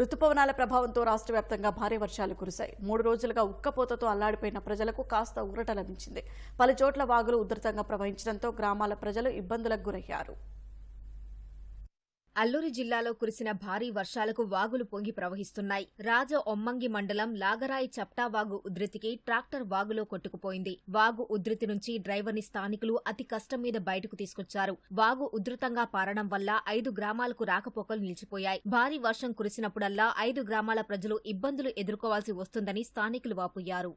రుతుపవనాల ప్రభావంతో రాష్ట్ర వ్యాప్తంగా భారీ వర్షాలు కురిశాయి. మూడు రోజులుగా ఉక్కపోతతో అల్లాడిపోయిన ప్రజలకు కాస్త ఊరట లభించింది పలు చోట్ల వాగులు ఉధృతంగా ప్రవహించడంతో గ్రామాల ప్రజలు ఇబ్బందులకు గురయ్యారు. అల్లూరి జిల్లాలో కురిసిన భారీ వర్షాలకు వాగులు పొంగి ప్రవహిస్తున్నాయి. రాజ ఒమ్మంగి మండలం లాగరాయి చప్టా వాగు ఉధృతికి ట్రాక్టర్ వాగులో కొట్టుకుపోయింది. వాగు ఉధృతి నుంచి డ్రైవర్ని స్థానికులు అతి కష్టం మీద బయటకు తీసుకొచ్చారు. వాగు ఉధృతంగా పారడం వల్ల ఐదు గ్రామాలకు రాకపోకలు నిలిచిపోయాయి. భారీ వర్షం కురిసినప్పుడల్లా ఐదు గ్రామాల ప్రజలు ఇబ్బందులు ఎదుర్కోవాల్సి వస్తుందని స్థానికులు వాపోయారు.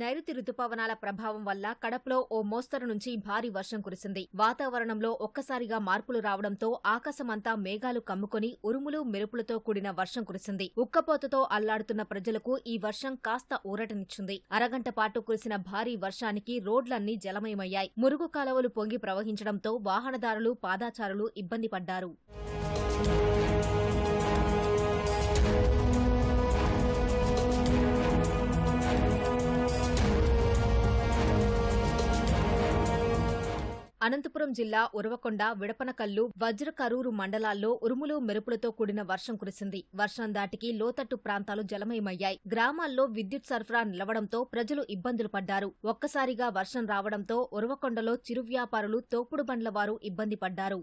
నైరుతి రుతుపవనాల ప్రభావం వల్ల కడపలో ఓ మోస్తరు నుంచి భారీ వర్షం కురిసింది. వాతావరణంలో ఒక్కసారిగా మార్పులు రావడంతో ఆకాశమంతా మేఘాలు కమ్ముకొని ఉరుములు మెరుపులతో కూడిన వర్షం కురిసింది. ఉక్కపోతతో అల్లాడుతున్న ప్రజలకు ఈ వర్షం కాస్త ఊరటనిచ్చింది. అరగంట పాటు కురిసిన భారీ వర్షానికి రోడ్లన్నీ జలమయమయ్యాయి. మురుగు కాలువలు పొంగి ప్రవహించడంతో వాహనదారులు పాదాచారులు ఇబ్బంది పడ్డారు. అనంతపురం జిల్లా ఉరవకొండ విడపనకల్లు వజ్రకరూరు మండలాల్లో ఉరుములు మెరుపులతో కూడిన వర్షం కురిసింది. వర్షం దాటికి లోతట్టు ప్రాంతాలు జలమయమయ్యాయి. గ్రామాల్లో విద్యుత్ సరఫరా నిలవడంతో ప్రజలు ఇబ్బందులు పడ్డారు. ఒక్కసారిగా వర్షం రావడంతో ఉరవకొండలో చిరు వ్యాపారులు తోపుడు బండ్ల వారు ఇబ్బంది పడ్డారు.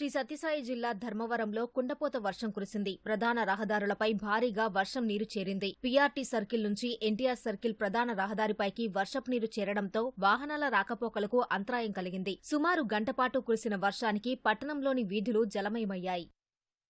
శ్రీ సత్యసాయి జిల్లా ధర్మవరంలో కుండపోత వర్షం కురిసింది. ప్రధాన రహదారులపై భారీగా వర్షం నీరు చేరింది. పీఆర్టీ సర్కిల్ నుంచి ఎన్టీఆర్ సర్కిల్ ప్రధాన రహదారిపైకి వర్షపు నీరు చేరడంతో వాహనాల రాకపోకలకు అంతరాయం కలిగింది. సుమారు గంటపాటు కురిసిన వర్షానికి పట్టణంలోని వీధులు జలమయమయ్యాయి.